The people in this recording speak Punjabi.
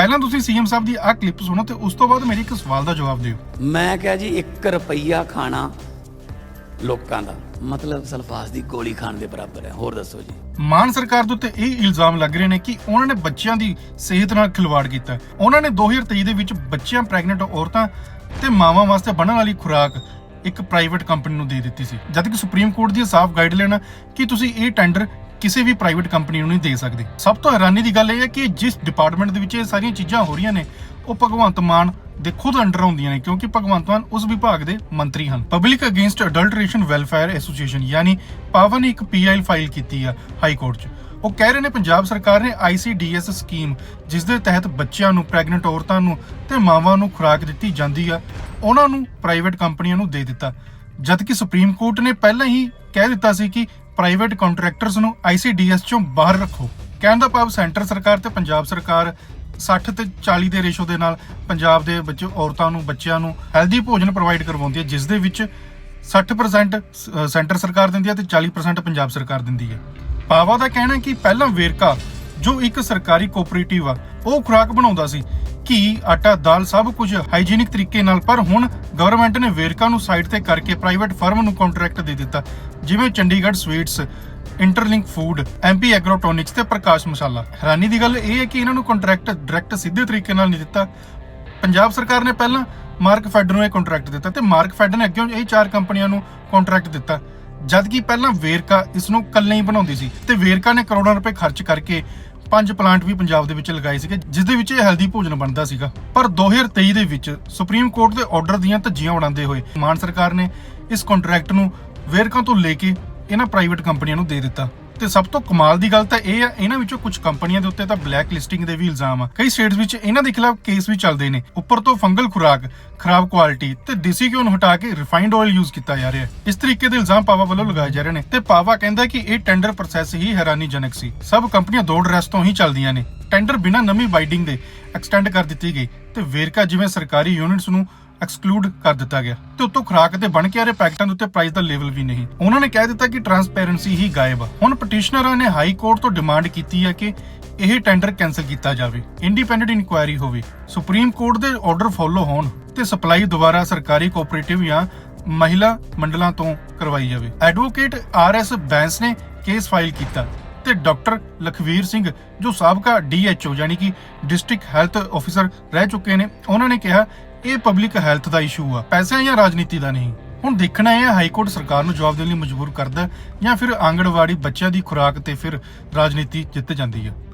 ਪਹਿਲਾਂ ਤੁਸੀਂ ਸੀਐਮ ਸਾਹਿਬ ਦੀ ਆਹ ਕਲਿੱਪ ਸੁਣੋ ਤੇ ਉਸ ਤੋਂ ਬਾਅਦ ਮੇਰੀ ਇੱਕ ਸਵਾਲ ਦਾ ਜਵਾਬ ਦਿਓ। ਮੈਂ ਕਿਹਾ ਜੀ 1 ਰੁਪਈਆ ਖਾਣਾ ਲੋਕਾਂ ਦਾ। ਮਤਲਬ ਸਲਫਾਸ ਦੀ ਗੋਲੀ ਖਾਣ ਦੇ ਬਰਾਬਰ ਹੈ। ਹੋਰ ਦੱਸੋ ਜੀ। ਮਾਨ ਸਰਕਾਰ ਦੇ ਉੱਤੇ ਇਹ ਇਲਜ਼ਾਮ ਲੱਗ ਰਹੇ ਨੇ ਕਿ ਉਹਨਾਂ ਨੇ ਬੱਚਿਆਂ ਦੀ ਸਿਹਤ ਨਾਲ ਖਿਲਵਾੜ ਕੀਤਾ। ਉਹਨਾਂ ਨੇ 2023 ਦੇ ਵਿੱਚ ਬੱਚਿਆਂ ਪ੍ਰੈਗਨੈਂਟ ਔਰਤਾਂ ਤੇ ਮਾਵਾਂ ਵਾਸਤੇ ਬਣਨ ਵਾਲੀ ਖੁਰਾਕ ਇੱਕ ਪ੍ਰਾਈਵੇਟ ਕੰਪਨੀ ਨੂੰ ਦੇ ਦਿੱਤੀ ਸੀ। ਜਦਕਿ ਸੁਪਰੀਮ ਕੋਰਟ ਦੀ ਸਾਫ਼ ਗਾਈਡਲਾਈਨ ਹੈ ਕਿ ਤੁਸੀਂ ਇਹ ਟੈਂਡਰ ਕਿਸੇ ਵੀ ਪ੍ਰਾਈਵੇਟ ਕੰਪਨੀ ਨੂੰ ਨਹੀਂ ਦੇ ਸਕਦੇ। ਸਭ ਤੋਂ ਹੈਰਾਨੀ ਦੀ ਗੱਲ ਇਹ ਹੈ ਕਿ ਜਿਸ ਡਿਪਾਰਟਮੈਂਟ ਦੇ ਵਿੱਚ ਇਹ ਸਾਰੀਆਂ ਚੀਜ਼ਾਂ ਹੋ ਰਹੀਆਂ ਨੇ, ਉਹ ਭਗਵੰਤ ਮਾਨ ਦੇ ਖੁਦ ਅੰਡਰ ਹੁੰਦੀਆਂ ਨੇ, ਕਿਉਂਕਿ ਭਗਵੰਤ ਮਾਨ ਉਸ ਵਿਭਾਗ ਦੇ ਮੰਤਰੀ ਹਨ। Public against adulteration welfare association ਯਾਨੀ ਪਾਵਾ ਇੱਕ ਪੀਆਈਐਲ ਫਾਈਲ ਕੀਤੀ ਆ ਹਾਈ ਕੋਰਟ 'ਚ। ਉਹ ਕਹਿ ਰਹੇ ਨੇ ਪੰਜਾਬ ਸਰਕਾਰ ਨੇ ਆਈਸੀਡੀਐਸ ਸਕੀਮ ਜਿਸ ਦੇ ਤਹਿਤ ਬੱਚਿਆਂ ਨੂੰ ਪ੍ਰੈਗਨੈਂਟ ਔਰਤਾਂ ਨੂੰ ਤੇ ਮਾਵਾਂ ਨੂੰ ਖੁਰਾਕ ਦਿੱਤੀ ਜਾਂਦੀ ਆ, ਉਹਨਾਂ ਨੂੰ ਪ੍ਰਾਈਵੇਟ ਕੰਪਨੀਆਂ ਨੂੰ ਦੇ ਦਿੱਤਾ। ਜਦਕਿ ਸੁਪਰੀਮ ਕੋਰਟ ਨੇ ਪਹਿਲਾਂ ਹੀ ਕਹਿ ਦਿੱਤਾ ਸੀ ਕਿ ਪ੍ਰਾਈਵੇਟ ਕੰਟਰੈਕਟਰਸ ਨੂੰ ਆਈਸੀਡੀਐਸ ਚੋਂ ਬਾਹਰ ਰੱਖੋ। ਕਹਿਣ ਦਾ ਭਾਵ ਸੈਂਟਰ ਸਰਕਾਰ ਤੇ ਪੰਜਾਬ ਸਰਕਾਰ 60 ਤੇ 40 ਦੇ ਰੇਸ਼ੋ ਦੇ ਨਾਲ ਪੰਜਾਬ ਦੇ ਵਿੱਚ ਔਰਤਾਂ ਨੂੰ, ਬੱਚਿਆਂ ਨੂੰ ਹੈਲਦੀ ਭੋਜਨ ਪ੍ਰੋਵਾਈਡ ਕਰਵਾਉਂਦੀ ਹੈ ਜਿਸ ਦੇ ਵਿੱਚ 60% ਸੈਂਟਰ ਸਰਕਾਰ ਦਿੰਦੀ ਹੈ ਤੇ 40% ਪੰਜਾਬ ਸਰਕਾਰ ਦਿੰਦੀ ਹੈ। ਪਾਵਾ ਦਾ ਕਹਿਣਾ ਕਿ ਪਹਿਲਾਂ ਵੇਰਕਾ, ਜੋ ਇੱਕ ਸਰਕਾਰੀ ਕੋਆਪਰੇਟਿਵ ਆ, ਉਹ ਖੁਰਾਕ ਬਣਾਉਂਦਾ ਸੀ। ਘੀ, ਆਟਾ, ਦਾਲ ਸਭ ਕੁਝ ਹਾਈਜੀਨਿਕ ਤਰੀਕੇ ਨਾਲ, ਪਰ ਹੁਣ ਗਵਰਨਮੈਂਟ ਨੇ ਵੇਰਕਾ ਨੂੰ ਸਾਈਡ ਤੇ ਕਰਕੇ ਪ੍ਰਾਈਵੇਟ ਫਰਮ ਨੂੰ ਕੰਟਰੈਕਟ ਦੇ ਦਿੱਤਾ, ਜਿਵੇਂ Chandigarh sweets interlink food MP agrotonics ਤੇ ਪ੍ਰਕਾਸ਼ ਮਸਾਲਾ। ਹੈਰਾਨੀ ਦੀ ਗੱਲ ਇਹ ਹੈ ਕਿ ਇਹਨਾਂ ਨੂੰ ਕੰਟਰੈਕਟ ਡਾਇਰੈਕਟ ਸਿੱਧੇ ਤਰੀਕੇ ਨਾਲ ਨਹੀਂ ਦਿੱਤਾ। ਪੰਜਾਬ ਸਰਕਾਰ ਨੇ ਪਹਿਲਾਂ ਮਾਰਕ ਫੈਡ ਨੂੰ ਇਹ ਕੰਟਰੈਕਟ ਦਿੱਤਾ ਤੇ ਮਾਰਕ ਫੈਡ ਨੇ ਅੱਗੇ ਇਹ ਚਾਰ ਕੰਪਨੀਆਂ ਨੂੰ ਕੰਟਰੈਕਟ ਦਿੱਤਾ। ਜਦਕਿ ਪਹਿਲਾਂ ਵੇਰਕਾ ਇਸ ਨੂੰ ਕੱਲੇ ਹੀ ਬਣਾਉਂਦੀ ਸੀ ਤੇ ਵੇਰਕਾ ਨੇ ਕਰੋੜਾਂ ਰੁਪਏ ਖਰਚ ਕਰਕੇ ਪੰਜ ਪਲਾਂਟ ਵੀ ਪੰਜਾਬ ਦੇ ਵਿੱਚ ਲਗਾਏ ਸੀਗੇ, ਜਿਸ ਦੇ ਵਿੱਚ ਇਹ ਹੈਲਦੀ ਭੋਜਨ ਬਣਦਾ ਸੀਗਾ। ਪਰ 2023 ਦੇ ਵਿੱਚ ਸੁਪਰੀਮ ਕੋਰਟ ਦੇ ਆਰਡਰ ਦੀਆਂ ਧੱਜੀਆਂ ਉਡਾਉਂਦੇ ਹੋਏ ਮਾਨ ਸਰਕਾਰ ਨੇ ਇਸ ਕੰਟਰੈਕਟ ਨੂੰ ਵੇਰਕਾ ਤੋਂ ਲੈ ਕੇ ਇਹਨਾਂ ਪ੍ਰਾਈਵੇਟ ਕੰਪਨੀਆਂ ਨੂੰ ਦੇ ਦਿੱਤਾ। ਤੇ ਸਭ ਤੋਂ ਕਮਾਲ ਦੀ ਗੱਲ ਤਾਂ ਇਹ ਆ, ਇਹਨਾਂ ਵਿੱਚੋਂ ਕੁਝ ਕੰਪਨੀਆਂ ਦੇ ਉੱਤੇ ਤਾਂ ਬਲੈਕ ਲਿਸਟਿੰਗ ਦੇ ਵੀ ਇਲਜ਼ਾਮ ਆ। ਕਈ ਸਟੇਟਸ ਵਿੱਚ ਇਹਨਾਂ ਦੇ ਖਿਲਾਫ ਕੇਸ ਵੀ ਚੱਲਦੇ ਨੇ। ਉੱਪਰ ਤੋਂ ਫੰਗਲ ਖੁਰਾਕ, ਖਰਾਬ ਕੁਆਲਿਟੀ ਤੇ ਦੇਸੀ ਘਿਓ ਨੂੰ ਹਟਾ ਕੇ ਰਿਫਾਈਨਡ ਆਇਲ ਯੂਜ਼ ਕੀਤਾ ਜਾ ਰਿਹਾ ਹੈ। ਇਸ ਤਰੀਕੇ ਦੇ ਇਲਜ਼ਾਮ ਪਾਵਾ ਵੱਲੋਂ ਲਗਾਏ ਜਾ ਰਹੇ ਨੇ ਤੇ ਪਾਵਾ ਕਹਿੰਦਾ ਕਿ ਇਹ ਟੈਂਡਰ ਪ੍ਰੋਸੈਸ ਹੀ ਹੈਰਾਨੀਜਨਕ ਸੀ। ਸਭ ਕੰਪਨੀਆਂ ਦੋ ਡਰੈਸ ਤੋਂ ਹੀ ਚੱਲਦੀਆਂ ਨੇ। ਟੈਂਡਰ ਬਿਨਾਂ ਨਵੀਂ ਬਾਈਡਿੰਗ ਦੇ ਐਕਸਟੈਂਡ ਕਰ ਦਿੱਤੀ ਗਈ ਤੇ ਵੇਰਕਾ ਜਿਵੇਂ ਸਰਕਾਰੀ ਯੂਨਿਟਸ ਨੂੰ ਐਕਸਕਲੂਡ ਕਰ ਦਿੱਤਾ ਗਿਆ ਤੇ ਉਤੋਂ ਖੁਰਾਕ ਤੇ ਬਣ ਕੇ ਆ ਰਹੇ ਪੈਕਟਾਂ ਦੇ ਉੱਤੇ ਪ੍ਰਾਈਸ ਦਾ ਲੈਵਲ ਵੀ ਨਹੀਂ। ਉਹਨਾਂ ਨੇ ਕਹਿ ਦਿੱਤਾ ਕਿ ਟਰਾਂਸਪੇਰੈਂਸੀ ਹੀ ਗਾਇਬ ਆ। ਹੁਣ ਪਟੀਸ਼ਨਰਾਂ ਨੇ ਹਾਈ ਕੋਰਟ ਤੋਂ ਡਿਮਾਂਡ ਕੀਤੀ ਹੈ ਕਿ ਇਹ ਟੈਂਡਰ ਕੈਨਸਲ ਕੀਤਾ ਜਾਵੇ। ਇੰਡੀਪੈਂਡੈਂਟ ਇਨਕੁਆਇਰੀ ਹੋਵੇ। ਸੁਪਰੀਮ ਕੋਰਟ ਦੇ ਆਰਡਰ ਫੋਲੋ ਹੋਣ ਤੇ ਸਪਲਾਈ ਦੁਆਰਾ ਸਰਕਾਰੀ ਕੋਆਪਰੇਟਿਵ ਜਾਂ ਮਹਿਲਾ ਮੰਡਲਾਂ ਤੋਂ ਕਰਵਾਈ ਜਾਵੇ। ਐਡਵੋਕੇਟ ਆਰ ਐਸ ਬੈਂਸ ਨੇ ਕੇਸ ਫਾਈਲ ਕੀਤਾ ਤੇ ਡਾਕਟਰ ਲਖਵੀਰ ਸਿੰਘ, ਜੋ ਸਾਬਕਾ ਡੀਐਚਓ ਯਾਨੀ ਕਿ ਡਿਸਟ੍ਰਿਕਟ ਹੈਲਥ ਆਫੀਸਰ ਰਹਿ ਚੁੱਕੇ ਨੇ, ਉਹਨਾਂ ਨੇ ਕਿਹਾ ਇਹ ਪਬਲਿਕ ਹੈਲਥ ਦਾ ਇਸ਼ੂ ਆ। ਪੈਸਿਆਂ ਜਾਂ ਰਾਜਨੀਤੀ ਦਾ ਨਹੀਂ। ਹੁਣ ਦੇਖਣਾ ਇਹ ਹਾਈ ਕੋਰਟ ਸਰਕਾਰ ਨੂੰ ਜਵਾਬ ਦੇਣ ਲਈ ਮਜਬੂਰ ਕਰਦਾ ਜਾਂ ਫਿਰ ਆਂਗਣਵਾੜੀ ਬੱਚਿਆਂ ਦੀ ਖੁਰਾਕ ਤੇ ਫਿਰ ਰਾਜਨੀਤੀ ਜਿੱਤ ਜਾਂਦੀ ਹੈ